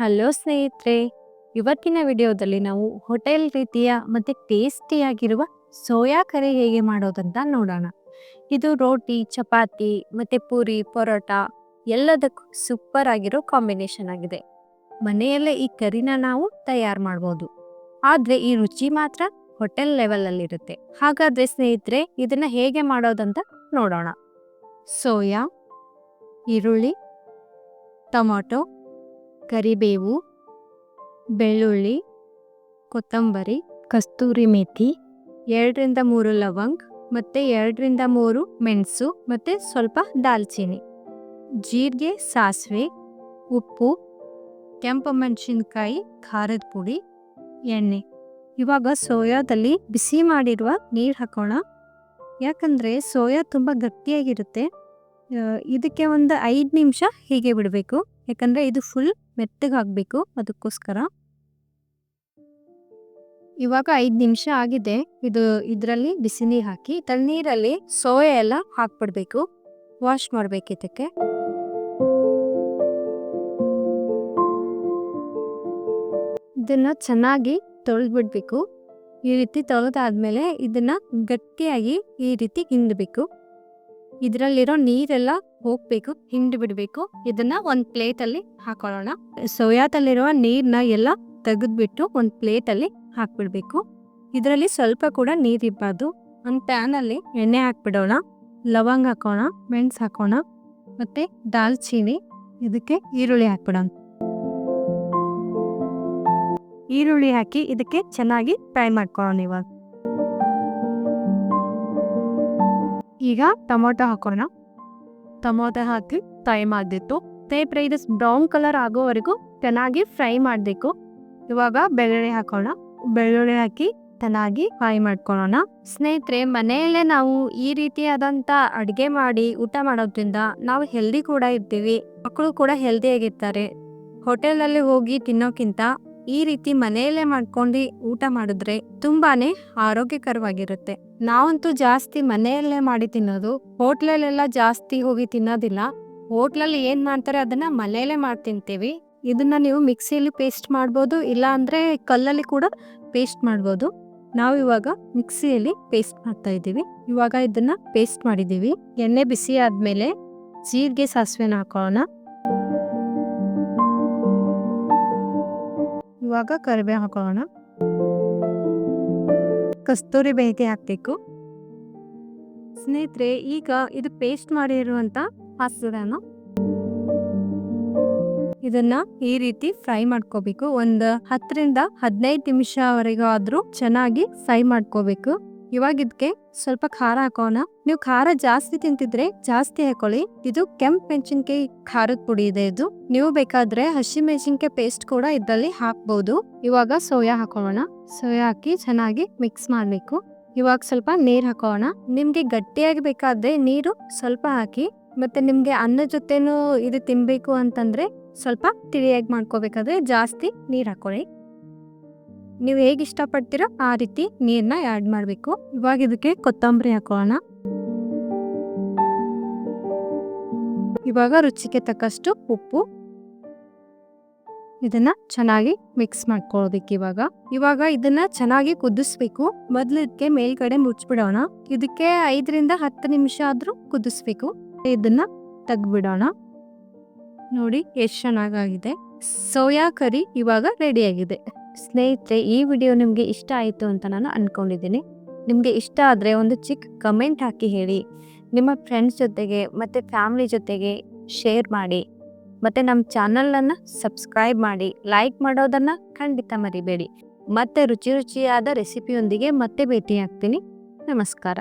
Hello ಸ್ನೇಹಿತರೆ, ಇವತ್ತಿನ ವಿಡಿಯೋದಲ್ಲಿ ನಾವು ಹೋಟೆಲ್ ರೀತಿಯ ಮತ್ತು ಟೇಸ್ಟಿಯಾಗಿರುವ ಸೋಯಾ ಕರಿ ಹೇಗೆ ಮಾಡೋದಂತ ನೋಡೋಣ. ಇದು ರೋಟಿ, ಚಪಾತಿ ಮತ್ತು ಪೂರಿ, ಪರೋಟ ಎಲ್ಲದಕ್ಕೂ ಸೂಪರ್ ಆಗಿರೋ ಕಾಂಬಿನೇಷನ್ ಆಗಿದೆ. ಮನೆಯಲ್ಲೇ ಈ ಕರಿನ ನಾವು ತಯಾರು ಮಾಡ್ಬೋದು. ಆದರೆ ಈ ರುಚಿ ಮಾತ್ರ ಹೋಟೆಲ್ ಲೆವೆಲಲ್ಲಿರುತ್ತೆ ಹಾಗಾದರೆ ಸ್ನೇಹಿತರೆ, ಇದನ್ನು ಹೇಗೆ ಮಾಡೋದಂತ ನೋಡೋಣ. ಸೋಯಾ, ಈರುಳ್ಳಿ, ಟೊಮೊಟೊ ಕರಿಬೇವು, ಬೆಳ್ಳುಳ್ಳಿ, ಕೊತ್ತಂಬರಿ, ಕಸ್ತೂರಿ ಮೇಥಿ, ಎರಡರಿಂದ ಮೂರು ಲವಂಗ್, ಮತ್ತು ಎರಡರಿಂದ ಮೂರು ಮೆಣಸು, ಮತ್ತು ಸ್ವಲ್ಪ ದಾಲ್ಚಿನ್ನಿ ಜೀರಿಗೆ, ಸಾಸಿವೆ, ಉಪ್ಪು, ಕೆಂಪು ಮೆಣಸಿನ್ಕಾಯಿ, ಖಾರದ ಪುಡಿ, ಎಣ್ಣೆ. ಇವಾಗ ಸೋಯಾದಲ್ಲಿ ಬಿಸಿ ಮಾಡಿರುವ ನೀರು ಹಾಕೋಣ. ಯಾಕಂದರೆ ಸೋಯಾ ತುಂಬ ಗಟ್ಟಿಯಾಗಿರುತ್ತೆ. ಇದಕ್ಕೆ ಒಂದು ಐದು ನಿಮಿಷ ಹೀಗೆ ಬಿಡಬೇಕು. ಯಾಕಂದರೆ ಇದು ಫುಲ್ ಮೆತ್ತಗಾಗಬೇಕು ಅದಕ್ಕೋಸ್ಕರ. ಇವಾಗ ಐದು ನಿಮಿಷ ಆಗಿದೆ. ಇದು ಇದರಲ್ಲಿ ಬಿಸಿ ನೀರು ಹಾಕಿ ತಣ್ಣೀರಲ್ಲಿ ಸೋಯಾ ಎಲ್ಲ ಹಾಕ್ಬಿಡ್ಬೇಕು. ವಾಶ್ ಮಾಡಬೇಕು ಇದಕ್ಕೆ. ಇದನ್ನು ಚೆನ್ನಾಗಿ ತೊಳೆದ್ಬಿಡ್ಬೇಕು. ಈ ರೀತಿ ತೊಳೆದಾದ್ಮೇಲೆ ಇದನ್ನ ಗಟ್ಟಿಯಾಗಿ ಈ ರೀತಿ ಹಿಂಡಬೇಕು. ಇದರಲ್ಲಿರೋ ನೀರೆಲ್ಲ ಹೋಗ್ಬೇಕು ಹಿಂಡಿ ಬಿಡಬೇಕು ಇದನ್ನ ಒಂದು ಪ್ಲೇಟಲ್ಲಿ ಹಾಕೊಳ್ಳೋಣ. ಸೋಯಾದಲ್ಲಿರುವ ನೀರನ್ನ ಎಲ್ಲ ತೆಗೆದ್ಬಿಟ್ಟು ಒಂದು ಪ್ಲೇಟಲ್ಲಿ ಹಾಕ್ಬಿಡ್ಬೇಕು. ಇದರಲ್ಲಿ ಸ್ವಲ್ಪ ಕೂಡ ನೀರಿರಬಾರ್ದು ಒಂದು ಪ್ಯಾನಲ್ಲಿ ಎಣ್ಣೆ ಹಾಕ್ಬಿಡೋಣ. ಲವಂಗ ಹಾಕೋಣ, ಮೆಣಸು ಹಾಕೋಣ, ಮತ್ತೆ ದಾಲ್ಚೀನಿ, ಇದಕ್ಕೆ ಈರುಳ್ಳಿ ಹಾಕ್ಬಿಡೋಣ. ಈರುಳ್ಳಿ ಹಾಕಿ ಇದಕ್ಕೆ ಚೆನ್ನಾಗಿ ಫ್ರೈ ಮಾಡ್ಕೊಳ್ಳೋಣ ಇವಾಗ. ಈಗ ಟೊಮೊಟೊ ಹಾಕೋಣ. ಟೊಮೊಟೊ ಹಾಕಿ ಫ್ರೈ ಮಾಡಬೇಕು ತೇಪ್ರೆ ಇದು ಬ್ರೌನ್ ಕಲರ್ ಆಗೋವರೆಗೂ ಚೆನ್ನಾಗಿ ಫ್ರೈ ಮಾಡಬೇಕು. ಇವಾಗ ಬೆಳ್ಳುಳ್ಳಿ ಹಾಕೋಣ. ಬೆಳ್ಳುಳ್ಳಿ ಹಾಕಿ ಚೆನ್ನಾಗಿ ಫ್ರೈ ಮಾಡ್ಕೊಳ್ಳೋಣ ಸ್ನೇಹಿತರೆ, ಮನೆಯಲ್ಲೇ ನಾವು ಈ ರೀತಿಯಾದಂಥ ಅಡುಗೆ ಮಾಡಿ ಊಟ ಮಾಡೋದ್ರಿಂದ ನಾವು ಹೆಲ್ದಿ ಕೂಡ ಇರ್ತೀವಿ. ಮಕ್ಕಳು ಕೂಡ ಹೆಲ್ದಿಯಾಗಿರ್ತಾರೆ ಹೋಟೆಲಲ್ಲಿ ಹೋಗಿ ತಿನ್ನೋಕ್ಕಿಂತ ಈ ರೀತಿ ಮನೆಯಲ್ಲೇ ಮಾಡ್ಕೊಂಡು ಊಟ ಮಾಡಿದ್ರೆ ತುಂಬಾನೇ ಆರೋಗ್ಯಕರವಾಗಿರುತ್ತೆ. ನಾವಂತೂ ಜಾಸ್ತಿ ಮನೆಯಲ್ಲೇ ಮಾಡಿ ತಿನ್ನೋದು, ಹೋಟ್ಲಲ್ಲೆಲ್ಲ ಜಾಸ್ತಿ ಹೋಗಿ ತಿನ್ನೋದಿಲ್ಲ. ಹೋಟ್ಲಲ್ಲಿ ಏನ್ ಮಾಡ್ತಾರೆ ಅದನ್ನ ಮನೆಯಲ್ಲೇ ಮಾಡಿ ತಿಂತೀವಿ. ಇದನ್ನ ನೀವು ಮಿಕ್ಸಿಯಲ್ಲಿ ಪೇಸ್ಟ್ ಮಾಡ್ಬೋದು, ಇಲ್ಲ ಅಂದ್ರೆ ಕಲ್ಲಲ್ಲಿ ಕೂಡ ಪೇಸ್ಟ್ ಮಾಡ್ಬೋದು. ನಾವು ಇವಾಗ ಮಿಕ್ಸಿಯಲ್ಲಿ ಪೇಸ್ಟ್ ಮಾಡ್ತಾ ಇದ್ದೀವಿ. ಇವಾಗ ಇದನ್ನ ಪೇಸ್ಟ್ ಮಾಡಿದ್ದೀವಿ. ಎಣ್ಣೆ ಬಿಸಿ ಆದ್ಮೇಲೆ ಜೀರಿಗೆ ಸಾಸಿವೆನ ಹಾಕೋಣ. ಇವಾಗ ಕರಿಬೇವು ಹಾಕೋಣ. ಕಸ್ತೂರಿ ಬೇಯಿಗೆ ಹಾಕ್ಬೇಕು. ಸ್ನೇಹಿತರೆ, ಈಗ ಇದು ಪೇಸ್ಟ್ ಮಾಡಿರುವಂತ ಹಸಿರನ್ನ ಇದನ್ನ ಈ ರೀತಿ ಫ್ರೈ ಮಾಡ್ಕೋಬೇಕು. ಒಂದು ಹತ್ತರಿಂದ ಹದಿನೈದು ನಿಮಿಷವರೆಗೂ ಆದ್ರೂ ಚೆನ್ನಾಗಿ ಫ್ರೈ ಮಾಡ್ಕೋಬೇಕು. ಇವಾಗ ಇದಕ್ಕೆ ಸ್ವಲ್ಪ ಖಾರ ಹಾಕೋಣ. ನೀವು ಖಾರ ಜಾಸ್ತಿ ತಿಂತಿದ್ರೆ ಜಾಸ್ತಿ ಹಾಕೊಳ್ಳಿ. ಇದು ಕೆಂಪ್ ಮೆಣಸಿನ್ಕಾಯಿ ಖಾರದ ಪುಡಿ ಇದೆ ಇದು. ನೀವು ಬೇಕಾದ್ರೆ ಹಸಿ ಮೆಣಸಿನ್ಕಾಯಿ ಪೇಸ್ಟ್ ಕೂಡ ಇದರಲ್ಲಿ ಹಾಕ್ಬಹುದು ಇವಾಗ ಸೋಯಾ ಹಾಕೋಣ ಸೋಯಾ ಹಾಕಿ ಚೆನ್ನಾಗಿ ಮಿಕ್ಸ್ ಮಾಡ್ಬೇಕು. ಇವಾಗ ಸ್ವಲ್ಪ ನೀರ್ ಹಾಕೋಣ ನಿಮ್ಗೆ ಗಟ್ಟಿಯಾಗಿ ಬೇಕಾದ್ರೆ ನೀರು ಸ್ವಲ್ಪ ಹಾಕಿ, ಮತ್ತೆ ನಿಮ್ಗೆ ಅನ್ನ ಜೊತೆನೂ ಇದು ತಿನ್ಬೇಕು ಅಂತಂದ್ರೆ ಸ್ವಲ್ಪ ತಿಳಿಯಾಗಿ ಮಾಡ್ಕೋಬೇಕಾದ್ರೆ ಜಾಸ್ತಿ ನೀರ್ ಹಾಕೊಳ್ಳಿ. ನೀವು ಹೇಗೆ ಇಷ್ಟಪಡ್ತೀರೋ ಆ ರೀತಿ ನೀರನ್ನ ಆ್ಯಡ್ ಮಾಡಬೇಕು. ಇವಾಗ ಇದಕ್ಕೆ ಕೊತ್ತಂಬರಿ ಹಾಕೋಣ. ಇವಾಗ ರುಚಿಗೆ ತಕ್ಕಷ್ಟು ಉಪ್ಪು. ಇದನ್ನ ಚೆನ್ನಾಗಿ ಮಿಕ್ಸ್ ಮಾಡ್ಕೊಳ್ಬೇಕು ಇವಾಗ. ಇವಾಗ ಇದನ್ನ ಚೆನ್ನಾಗಿ ಕುದಿಸ್ಬೇಕು. ಮೊದ್ಲು ಇದಕ್ಕೆ ಮೇಲ್ಗಡೆ ಮುಚ್ಚಿಬಿಡೋಣ. ಇದಕ್ಕೆ ಐದರಿಂದ ಹತ್ತು ನಿಮಿಷ ಆದ್ರೂ ಕುದಿಸ್ಬೇಕು. ಇದನ್ನ ತೆಗ್ದ್ಬಿಡೋಣ. ನೋಡಿ, ಎಷ್ಟು ಚೆನ್ನಾಗಾಗಿದೆ. ಸೋಯಾ ಕರಿ ಇವಾಗ ರೆಡಿ ಆಗಿದೆ. ಸ್ನೇಹಿತರೆ, ಈ ವಿಡಿಯೋ ನಿಮಗೆ ಇಷ್ಟ ಆಯಿತು ಅಂತ ನಾನು ಅಂದ್ಕೊಂಡಿದ್ದೀನಿ ನಿಮಗೆ ಇಷ್ಟ ಆದರೆ ಒಂದು ಚಿಕ್ಕ ಕಮೆಂಟ್ ಹಾಕಿ ಹೇಳಿ. ನಿಮ್ಮ ಫ್ರೆಂಡ್ಸ್ ಜೊತೆಗೆ ಮತ್ತು ಫ್ಯಾಮ್ಲಿ ಜೊತೆಗೆ ಶೇರ್ ಮಾಡಿ. ಮತ್ತು ನಮ್ಮ ಚಾನಲನ್ನು ಸಬ್ಸ್ಕ್ರೈಬ್ ಮಾಡಿ. ಲೈಕ್ ಮಾಡೋದನ್ನು ಖಂಡಿತ ಮರಿಬೇಡಿ. ಮತ್ತೆ ರುಚಿ ರುಚಿಯಾದ ರೆಸಿಪಿಯೊಂದಿಗೆ ಮತ್ತೆ ಭೇಟಿ ಆಗ್ತೀನಿ ನಮಸ್ಕಾರ.